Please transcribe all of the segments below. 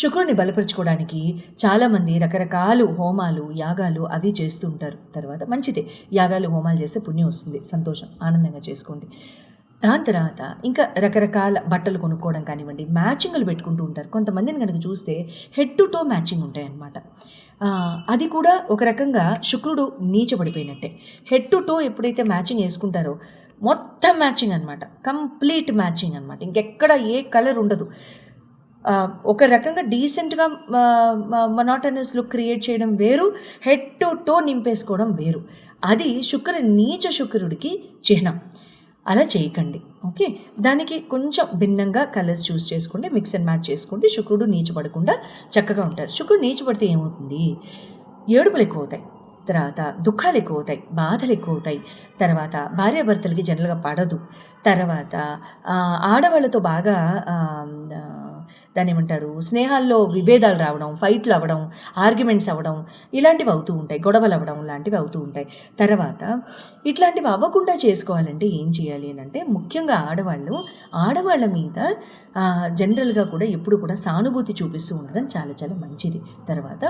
శుక్రుడిని బలపరుచుకోవడానికి చాలామంది రకరకాలు హోమాలు యాగాలు అవి చేస్తూ ఉంటారు. తర్వాత మంచిదే. యాగాలు హోమాలు చేస్తే పుణ్యం వస్తుంది. సంతోషం ఆనందంగా చేసుకోండి. దాని తర్వాత ఇంకా రకరకాల బట్టలు కొనుక్కోవడం కానివ్వండి మ్యాచింగ్లు పెట్టుకుంటూ ఉంటారు. కొంతమందిని కనుక చూస్తే హెడ్ టు టో మ్యాచింగ్ ఉంటాయన్నమాట. అది కూడా ఒక రకంగా శుక్రుడు నీచబడిపోయినట్టే. హెడ్ టు టో ఎప్పుడైతే మ్యాచింగ్ వేసుకుంటారో మొత్తం మ్యాచింగ్ అనమాట కంప్లీట్ మ్యాచింగ్ అనమాట ఇంకెక్కడ ఏ కలర్ ఉండదు. ఒక రకంగా డీసెంట్గా మొనాటనస్ లుక్ క్రియేట్ చేయడం వేరు హెడ్ టు టో నింపేసుకోవడం వేరు. అది శుక్ర నీచ శుక్రుడికి చిహ్నం. అలా చేయకండి. ఓకే? దానికి కొంచెం భిన్నంగా కలర్స్ చూస్ చేసుకోండి మిక్స్ అండ్ మ్యాచ్ చేసుకోండి. శుక్రుడు నీచపడకుండా చక్కగా ఉంటారు. శుక్రుడు నీచపడితే ఏమవుతుంది? ఏడుపులు ఎక్కువ అవుతాయి తర్వాత దుఃఖాలు ఎక్కువ అవుతాయి బాధలు ఎక్కువ అవుతాయి తర్వాత భార్యాభర్తలకి జనరల్గా పడదు. తర్వాత ఆడవాళ్ళతో బాగా దాని ఏమంటారు? స్నేహాల్లో విభేదాలు రావడం ఫైట్లు అవ్వడం ఆర్గ్యుమెంట్స్ అవ్వడం ఇలాంటివి అవుతూ ఉంటాయి. గొడవలు అవ్వడం లాంటివి అవుతూ ఉంటాయి. తర్వాత ఇట్లాంటివి అవ్వకుండా చేసుకోవాలంటే ఏం చేయాలి అని అంటే ముఖ్యంగా ఆడవాళ్ళు ఆడవాళ్ళ మీద జనరల్గా కూడా ఎప్పుడు కూడా సానుభూతి చూపిస్తూ ఉండడం చాలా చాలా మంచిది. తర్వాత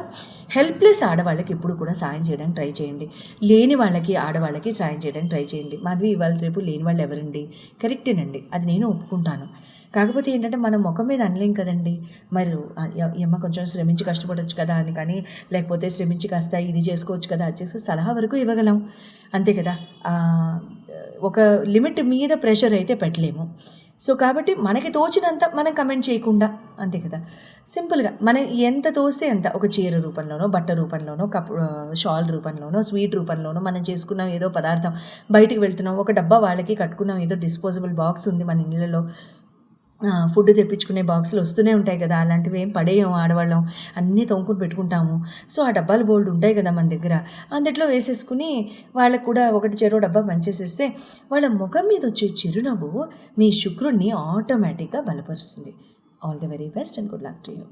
హెల్ప్లెస్ ఆడవాళ్ళకి ఎప్పుడు కూడా సాయం చేయడానికి ట్రై చేయండి. లేని వాళ్ళకి ఆడవాళ్ళకి సాయం చేయడానికి ట్రై చేయండి. మాధవి ఇవాళ రేపు లేని వాళ్ళు ఎవరండి? కరెక్టేనండి. అది నేను ఒప్పుకుంటాను. కాకపోతే ఏంటంటే మనం ముఖం మీద అనలేం కదా కదండి. మరి ఆ, కొంచెం శ్రమించి కష్టపడవచ్చు కదా అని కానీ లేకపోతే శ్రమించి కాస్త ఇది చేసుకోవచ్చు కదా అది చేసి సలహా వరకు ఇవ్వగలం. అంతే కదా. ఒక లిమిట్ మీద ప్రెషర్ అయితే పెట్టలేము. సో కాబట్టి మనకి తోచినంత మనం కమెంట్ చేయకుండా అంతే కదా. సింపుల్గా మనం ఎంత తోస్తే అంత ఒక చీర రూపంలోనో బట్ట రూపంలోనో కప్ షాల్ రూపంలోనో స్వీట్ రూపంలోనో మనం చేసుకున్నాం ఏదో పదార్థం బయటికి వెళ్తున్నాం ఒక డబ్బా వాళ్ళకి కట్టుకున్నాం ఏదో డిస్పోజబుల్ బాక్స్ ఉంది మన ఇళ్ళలో ఫుడ్ తెప్పించుకునే బాక్సులు వస్తూనే ఉంటాయి కదా అలాంటివి ఏం పడేయం ఆడవాళ్ళం. అన్నీ తొంకుని పెట్టుకుంటాము. సో ఆ డబ్బాలు బోల్డ్ ఉంటాయి కదా మన దగ్గర. అందుట్లో వేసేసుకుని వాళ్ళకు కూడా ఒకటి చెరో డబ్బా పంచేసేస్తే వాళ్ళ ముఖం మీద వచ్చే చిరునవ్వు మీ శుక్రుణ్ణి ఆటోమేటిక్గా బలపరుస్తుంది. All the very best and good luck to you